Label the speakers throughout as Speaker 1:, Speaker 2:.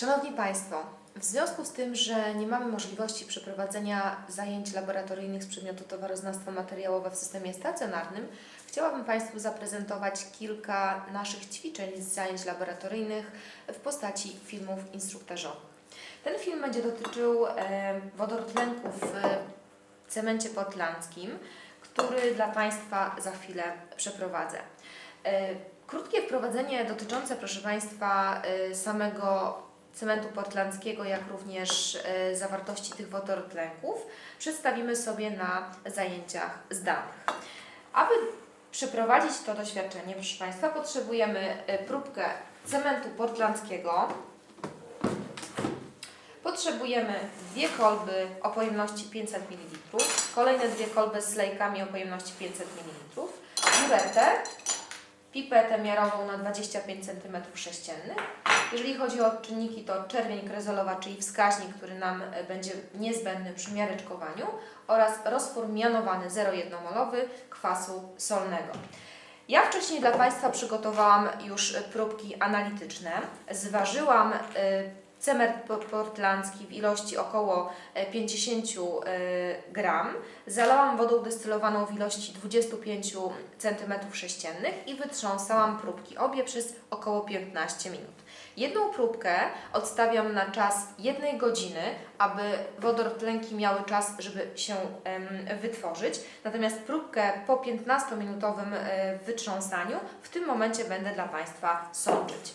Speaker 1: Szanowni Państwo, w związku z tym, że nie mamy możliwości przeprowadzenia zajęć laboratoryjnych z przedmiotu towaroznawstwo materiałowe w systemie stacjonarnym, chciałabym Państwu zaprezentować kilka naszych ćwiczeń z zajęć laboratoryjnych w postaci filmów instruktażowych. Ten film będzie dotyczył e, wodorotlenków w cemencie portlandzkim, który dla Państwa za chwilę przeprowadzę. E, Krótkie wprowadzenie dotyczące, proszę Państwa, e, samego cementu portlandzkiego, jak również e, zawartości tych wodorotlenków przedstawimy sobie na zajęciach zdalnych. Aby przeprowadzić to doświadczenie, proszę Państwa, potrzebujemy e, próbkę cementu portlandzkiego, Potrzebujemy dwie kolby o pojemności 500 ml, kolejne dwie kolby z lejkami o pojemności 500 ml, piwetę, pipetę miarową na 25 cm3. Jeżeli chodzi o odczynniki, to czerwień krezolowa, czyli wskaźnik, który nam e, będzie niezbędny przy miareczkowaniu oraz roztwór mianowany 0,1-molowy kwasu solnego. Ja wcześniej dla Państwa przygotowałam już próbki analityczne. Zważyłam e, cement po- portlandzki w ilości około e, 50 e, gram. Zalałam wodą destylowaną w ilości 25 cm3 i wytrząsałam próbki obie przez około 15 minut. Jedną próbkę odstawiam na czas jednej godziny, aby wodorotlenki miały czas, żeby się wytworzyć. Natomiast próbkę po 15-minutowym e, wytrząsaniu w tym momencie będę dla Państwa sączyć.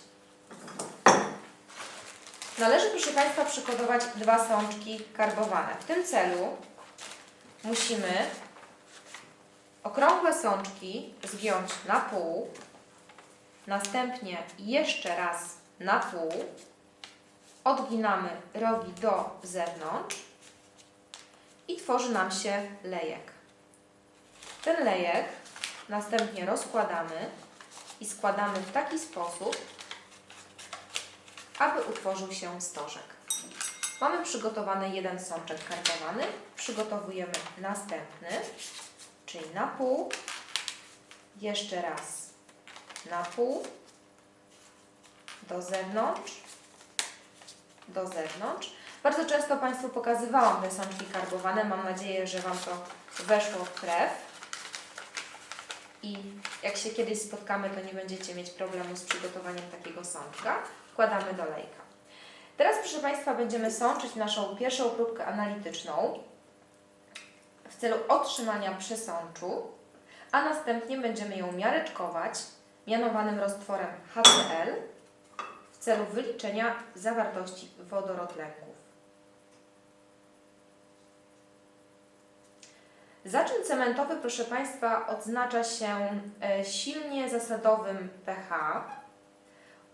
Speaker 1: Należy, proszę Państwa, przygotować dwa sączki karbowane. W tym celu musimy okrągłe sączki zgiąć na pół, następnie jeszcze raz na pół, odginamy rogi do zewnątrz i tworzy nam się lejek. Ten lejek następnie rozkładamy i składamy w taki sposób, aby utworzył się stożek. Mamy przygotowany jeden sączek karbowany, przygotowujemy następny, czyli na pół, jeszcze raz na pół, do zewnątrz, do zewnątrz. Bardzo często Państwu pokazywałam te sączki karbowane, mam nadzieję, że Wam to weszło w krew. I jak się kiedyś spotkamy, to nie będziecie mieć problemu z przygotowaniem takiego sączka. Wkładamy do lejka. Teraz, proszę Państwa, będziemy sączyć naszą pierwszą próbkę analityczną w celu otrzymania przesączu, a następnie będziemy ją miareczkować mianowanym roztworem HCl w celu wyliczenia zawartości wodorotlenków. Zaczyn cementowy, proszę Państwa, odznacza się e, silnie zasadowym pH.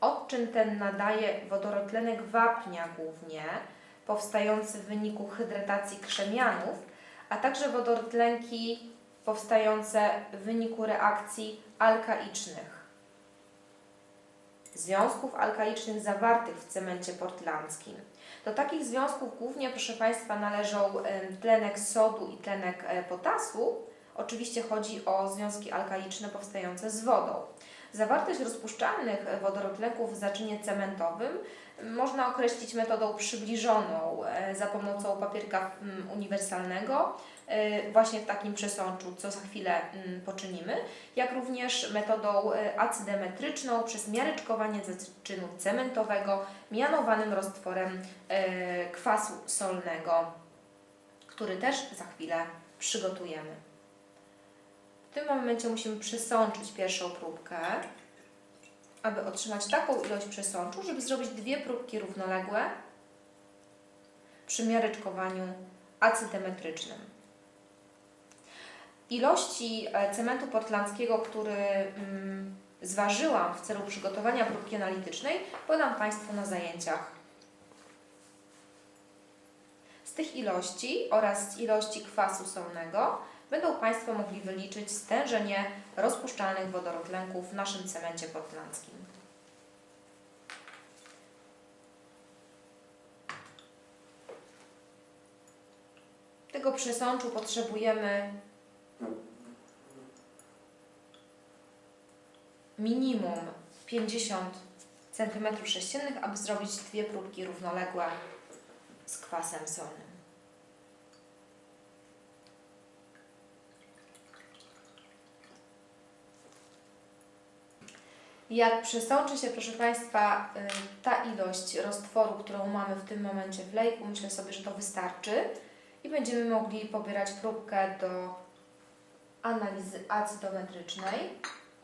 Speaker 1: Odczyn ten nadaje wodorotlenek wapnia głównie, powstający w wyniku hydratacji krzemianów, a także wodorotlenki powstające w wyniku reakcji alkaicznych. Związków alkaicznych zawartych w cemencie portlandzkim. Do takich związków głównie, proszę Państwa, należą tlenek sodu i tlenek e, potasu. Oczywiście chodzi o związki alkaiczne powstające z wodą. Zawartość rozpuszczalnych wodorotlenków w zaczynie cementowym można określić metodą przybliżoną e, za pomocą papierka mm, uniwersalnego, e, właśnie w takim przesączu, co za chwilę mm, poczynimy, jak również metodą e, acydemetryczną przez miareczkowanie zaczynu cementowego mianowanym roztworem kwasu solnego, który też za chwilę przygotujemy. W tym momencie musimy przesączyć pierwszą próbkę, aby otrzymać taką ilość przesączu, żeby zrobić dwie próbki równoległe przy miareczkowaniu acydemetrycznym. Ilości e, cementu portlandzkiego, który mm, zważyłam w celu przygotowania próbki analitycznej, podam Państwu na zajęciach. Z tych ilości oraz ilości kwasu solnego będą Państwo mogli wyliczyć stężenie rozpuszczalnych wodorotlenków w naszym cemencie portlandzkim. Tego przesączu potrzebujemy minimum 50 cm sześciennych, aby zrobić dwie próbki równoległe z kwasem solnym. Jak przesączy się, proszę Państwa, y, ta ilość roztworu, którą mamy w tym momencie w lejku, myślę sobie, że to wystarczy i będziemy mogli pobierać próbkę do analizy acydometrycznej.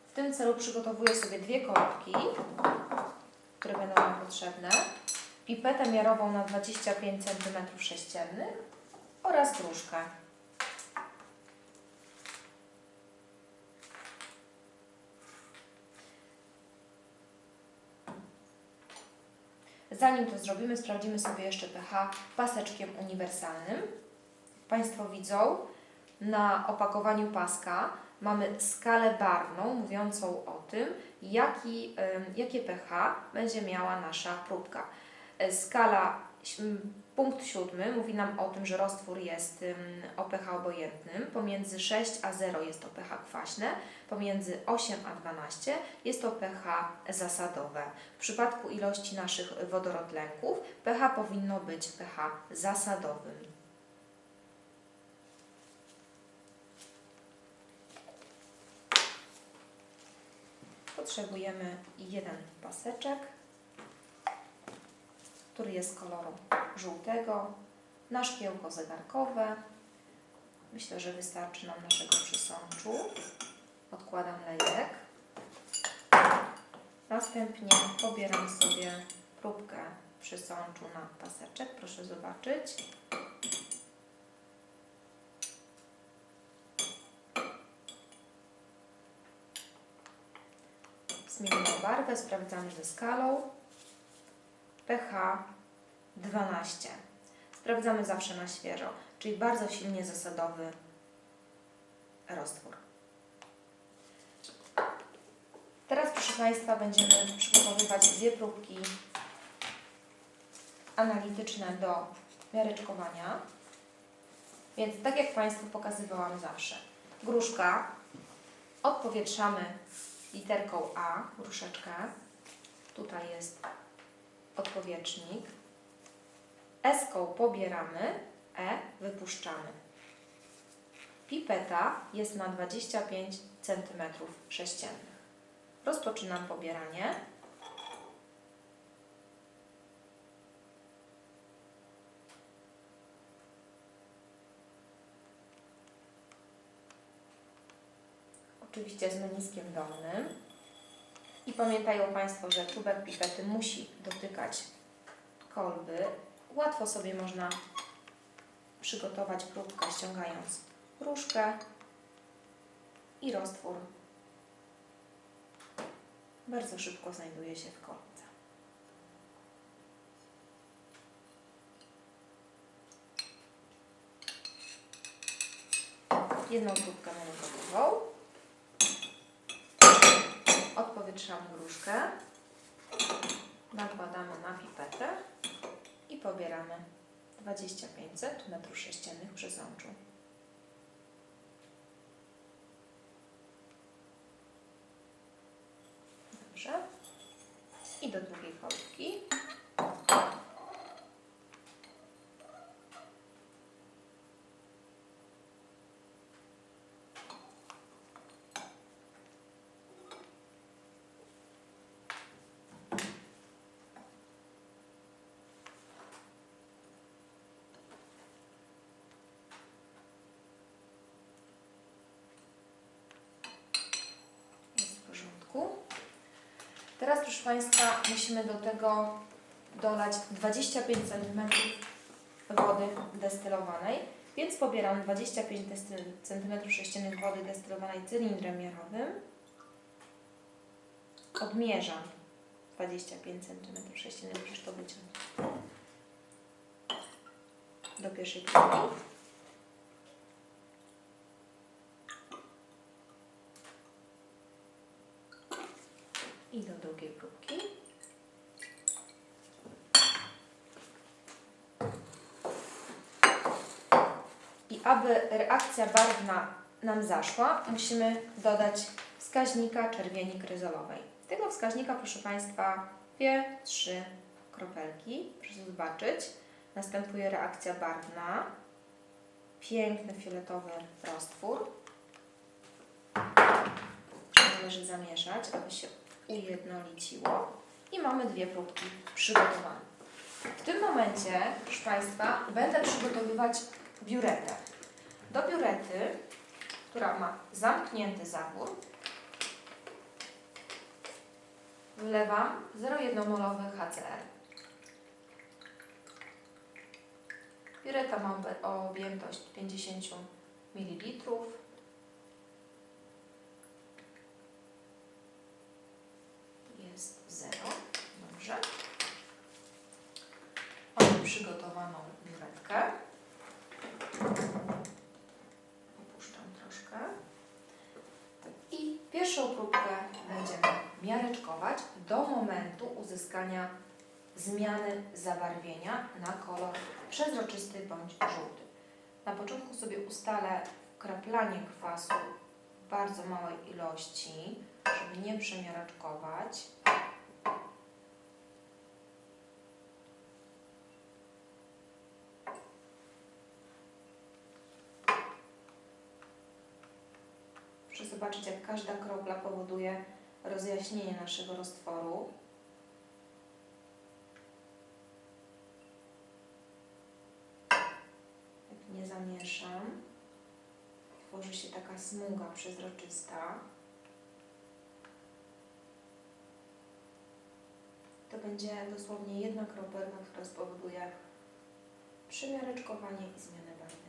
Speaker 1: W tym celu przygotowuję sobie dwie korbki, które będą nam potrzebne, pipetę miarową na 25 cm sześciennych oraz gruszkę. Zanim to zrobimy, sprawdzimy sobie jeszcze pH paseczkiem uniwersalnym. Państwo widzą, na opakowaniu paska mamy skalę barwną mówiącą o tym, jaki, jakie pH będzie miała nasza próbka. E, Skala punkt siódmy mówi nam o tym, że roztwór jest em, o pH obojętnym. Pomiędzy 6 a 0 jest to pH kwaśne, pomiędzy 8 a 12 jest to pH zasadowe. W przypadku ilości naszych wodorotlenków pH powinno być pH zasadowym. Potrzebujemy jeden paseczek, który jest koloru żółtego, na szkiełko zegarkowe. Myślę, że wystarczy nam naszego przysączu. Odkładam lejek. Następnie pobieram sobie próbkę przysączu na paseczek. Proszę zobaczyć. Zmienimy barwę, sprawdzamy ze skalą. pH 12. Sprawdzamy zawsze na świeżo, czyli bardzo silnie zasadowy roztwór. Teraz, proszę Państwa, będziemy przygotowywać dwie próbki analityczne do miareczkowania. Więc tak jak Państwu pokazywałam zawsze, gruszka odpowietrzamy literką A, gruszeczkę. Tutaj jest odpowietrznik. Eską pobieramy, E wypuszczamy. Pipeta jest na 25 cm sześciennych. Rozpoczynam pobieranie. Oczywiście z meniskiem dolnym. I pamiętają Państwo, że czubek pipety musi dotykać kolby. Łatwo sobie można przygotować próbkę ściągając różkę i roztwór bardzo szybko znajduje się w kolbce. Jedną próbkę mamy gotową. Odpowietrzamy gruszkę. Nakładamy na pipetę pobieramy 25 cm sześciennych przesączu. Dobrze. I do drugiej kolbki. Jest w porządku. Teraz, proszę Państwa, musimy do tego dolać 25 cm wody destylowanej, więc pobieram 25 cm sześciennych wody destylowanej cylindrem miarowym. Odmierzam 25 cm sześciennych, musisz to wyciąć. Do pierwszej próbki. I do drugiej próbki. I aby reakcja barwna nam zaszła, musimy dodać wskaźnika czerwieni gryzolowej. Tego wskaźnika, proszę Państwa, dwie, trzy kropelki. Proszę zobaczyć. Następuje reakcja barwna. Piękny fioletowy roztwór. Należy zamieszać, aby się ujednoliciło. I mamy dwie próbki przygotowane. W tym momencie, proszę Państwa, będę przygotowywać biuretę. Do biurety, która ma zamknięty zawór, wlewam 0,1-molowy HCl. Biureta ma objętość 50 ml. Jest 0. Dobrze. Mamy przygotowaną biuretkę. Opuszczam troszkę. I pierwszą próbkę będziemy miareczkować do momentu zmiany zabarwienia na kolor przezroczysty bądź żółty. Na początku sobie ustalę kraplanie kwasu w bardzo małej ilości, żeby nie przemiareczkować. Proszę zobaczyć, jak każda kropla powoduje rozjaśnienie naszego roztworu. Jak nie zamieszam, tworzy się taka smuga przezroczysta. To będzie dosłownie jedna kropelka, która spowoduje przymiareczkowanie i zmianę barwy.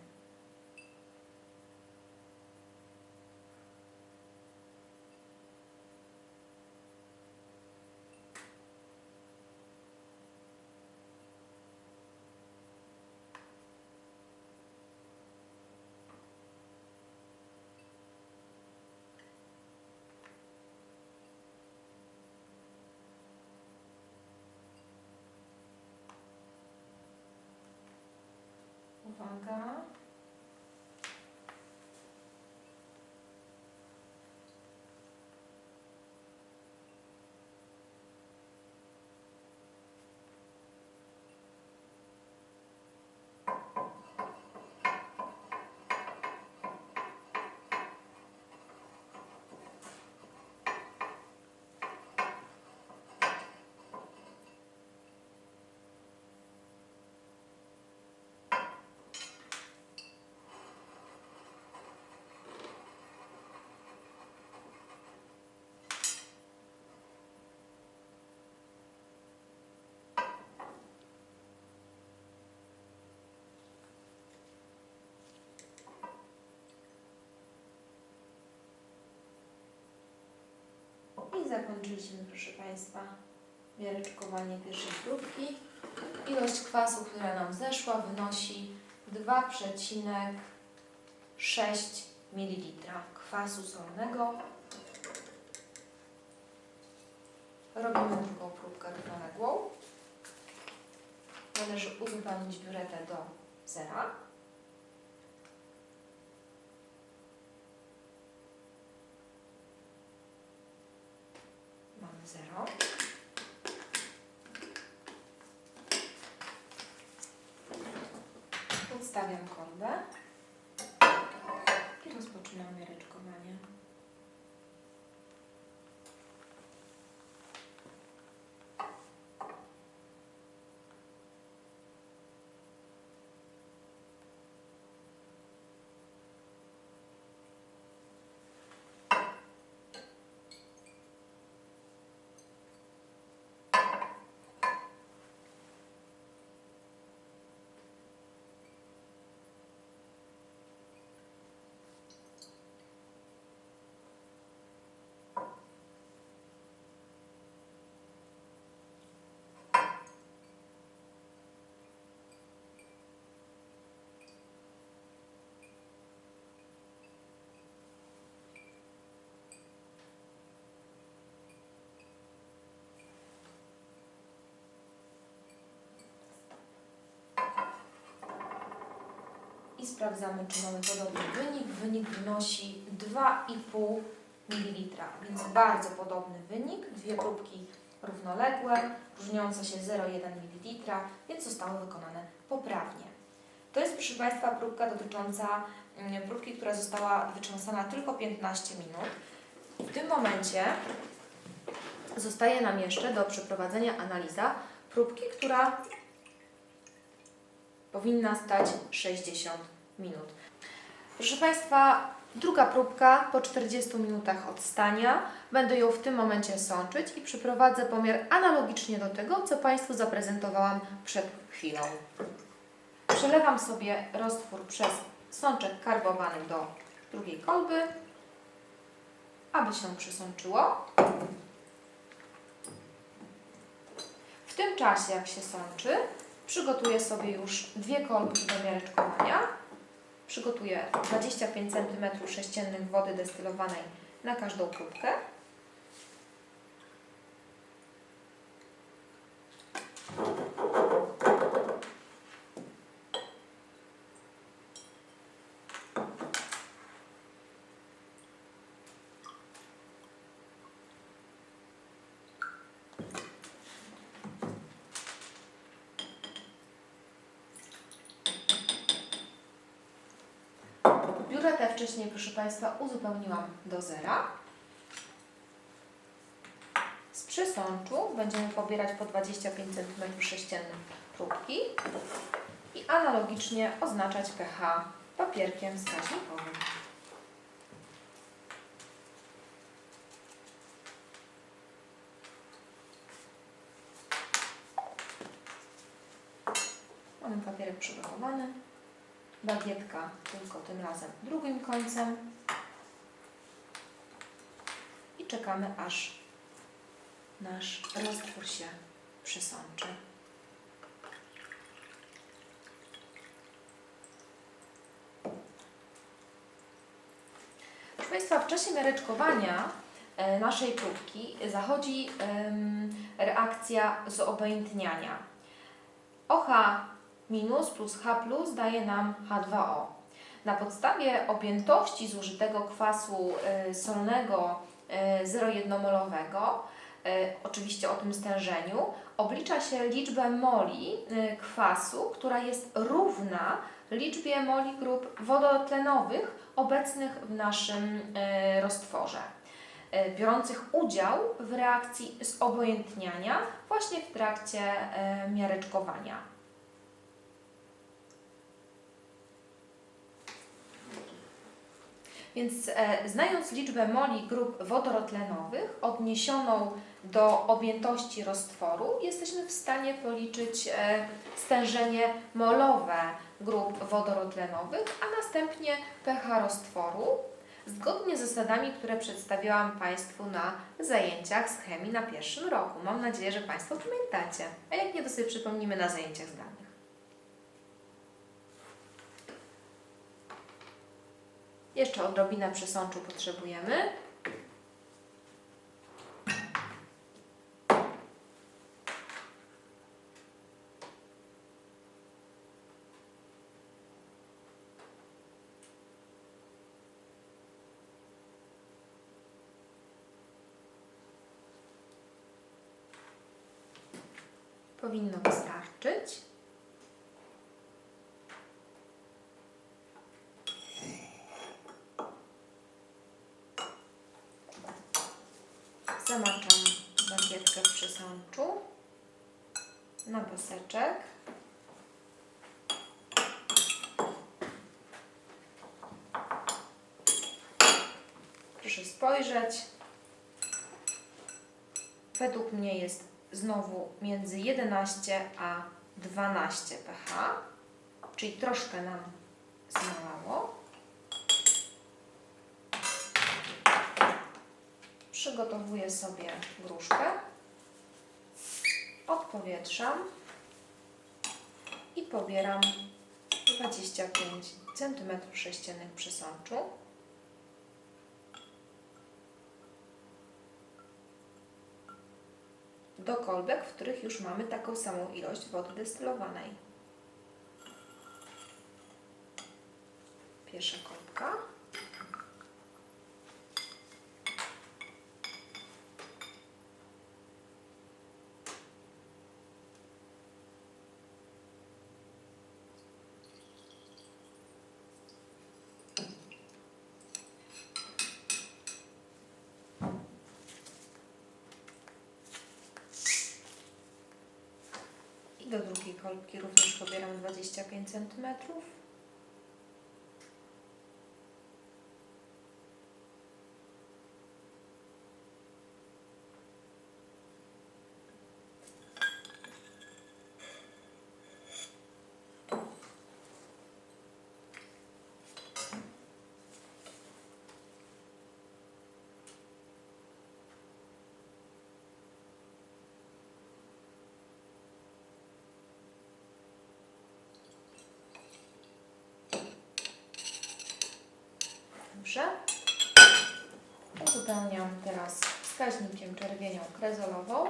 Speaker 1: I zakończyliśmy, proszę Państwa, miareczkowanie pierwszej próbki. Ilość kwasu, która nam zeszła, wynosi 2,6 ml kwasu solnego. Robimy drugą próbkę równoległą. Należy uzupełnić biuretę do zera. Mamy 0. Podstawiam kolbę i rozpoczynam miareczkowanie. i sprawdzamy, czy mamy podobny wynik. Wynik wynosi 2,5 ml, więc bardzo podobny wynik. Dwie próbki równoległe, różniące się 0,1 ml, więc zostało wykonane poprawnie. To jest, proszę Państwa, próbka dotycząca mm, próbki, która została wytrząsana tylko 15 minut. W tym momencie zostaje nam jeszcze do przeprowadzenia analiza próbki, która powinna stać 60 minut. Proszę Państwa, druga próbka po 40 minutach od stania. Będę ją w tym momencie sączyć i przeprowadzę pomiar analogicznie do tego, co Państwu zaprezentowałam przed chwilą. Przelewam sobie roztwór przez sączek karbowany do drugiej kolby, aby się przysączyło. W tym czasie, jak się sączy, przygotuję sobie już dwie kolby do miareczkowania. Przygotuję 25 cm sześciennych wody destylowanej na każdą próbkę. Biuretę wcześniej, proszę Państwa, uzupełniłam do zera. Z przysączu będziemy pobierać po 25 cm sześciennych próbki i analogicznie oznaczać pH papierkiem wskaźnikowym. Mamy papierek przygotowany bagietka tylko tym razem drugim końcem i czekamy aż nasz roztwór się przysączy. Proszę Państwa, w czasie miareczkowania e, naszej próbki zachodzi reakcja zobojętniania. OH minus plus H plus daje nam H2O. Na podstawie objętości zużytego kwasu y, solnego y, 0,1-molowego, y, oczywiście o tym stężeniu, oblicza się liczbę moli y, kwasu, która jest równa liczbie moli grup wodotlenowych obecnych w naszym y, roztworze, y, biorących udział w reakcji zobojętniania właśnie w trakcie y, miareczkowania. Więc e, znając liczbę moli grup wodorotlenowych odniesioną do objętości roztworu, jesteśmy w stanie policzyć e, stężenie molowe grup wodorotlenowych, a następnie pH roztworu, zgodnie z zasadami, które przedstawiałam Państwu na zajęciach z chemii na pierwszym roku. Mam nadzieję, że Państwo pamiętacie, a jak nie, to sobie przypomnimy na zajęciach zdalnych. Jeszcze odrobinę przesączu potrzebujemy. Powinno wystarczyć. Zamaczam bagietkę w przesączu na paseczek. Proszę spojrzeć. Według mnie jest znowu między 11 a 12 pH, czyli troszkę nam zmalało. Przygotowuję sobie gruszkę, odpowietrzam i pobieram 25 cm sześciennych przysączu. do kolbek, w których już mamy taką samą ilość wody destylowanej. Pierwsza kolbki również pobieram 25 cm. Dobrze. Uzupełniam teraz wskaźnikiem czerwienią krezolową.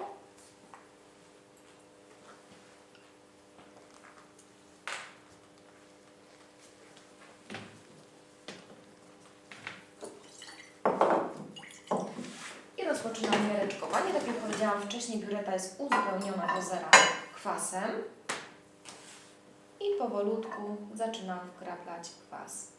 Speaker 1: I rozpoczynam miareczkowanie. Tak jak powiedziałam wcześniej, biureta jest uzupełniona do zera kwasem. I powolutku zaczynam wkraplać kwas.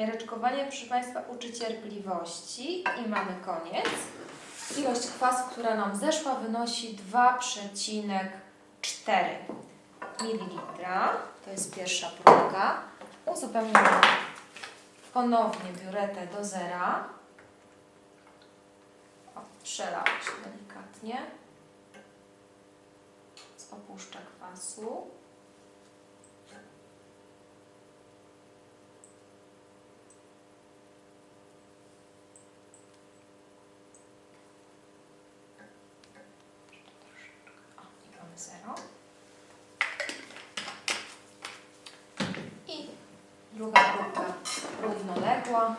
Speaker 1: Miareczkowanie, proszę Państwa, uczy cierpliwości i mamy koniec. Ilość kwasu, która nam zeszła, wynosi 2,4 ml. To jest pierwsza próbka. Uzupełniamy ponownie biuretę do zera. O, przelać delikatnie. Z opuszcza kwasu. O, i mamy zero. I druga próbka równoległa.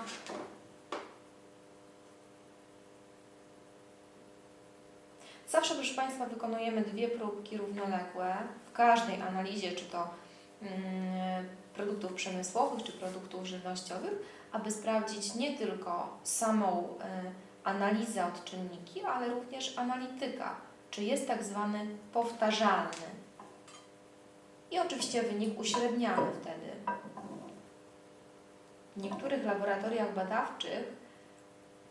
Speaker 1: Zawsze, proszę Państwa, wykonujemy dwie próbki równoległe w każdej analizie, czy to mm, produktów przemysłowych, czy produktów żywnościowych, aby sprawdzić nie tylko samą y, analizę odczynniki, ale również analityka, czy jest tak zwany powtarzalny. I oczywiście wynik uśredniamy wtedy. W niektórych laboratoriach badawczych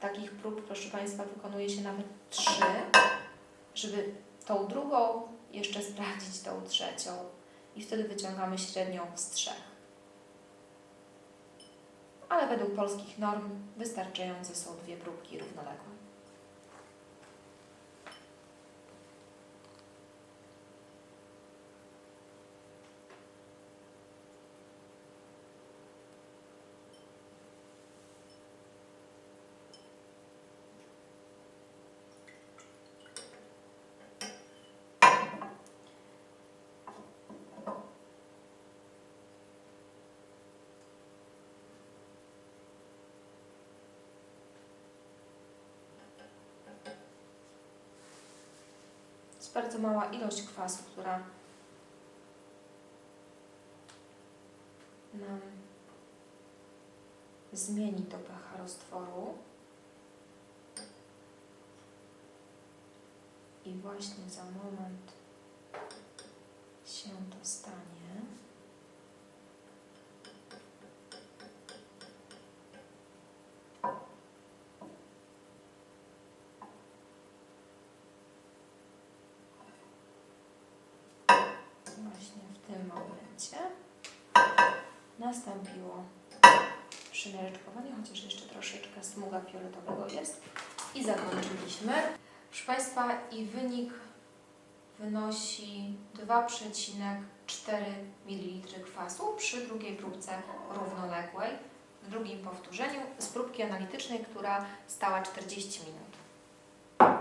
Speaker 1: takich prób, proszę Państwa, wykonuje się nawet trzy, żeby tą drugą jeszcze sprawdzić tą trzecią i wtedy wyciągamy średnią z trzech. Ale według polskich norm wystarczające są dwie próbki równoległe. Jest bardzo mała ilość kwasu, która nam zmieni to pH roztworu. I właśnie za moment się to stanie. Właśnie w tym momencie nastąpiło przymiareczkowanie, chociaż jeszcze troszeczkę smuga fioletowego jest i zakończyliśmy. Proszę Państwa, i wynik wynosi 2,4 ml kwasu przy drugiej próbce równoległej w drugim powtórzeniu z próbki analitycznej, która stała 40 minut.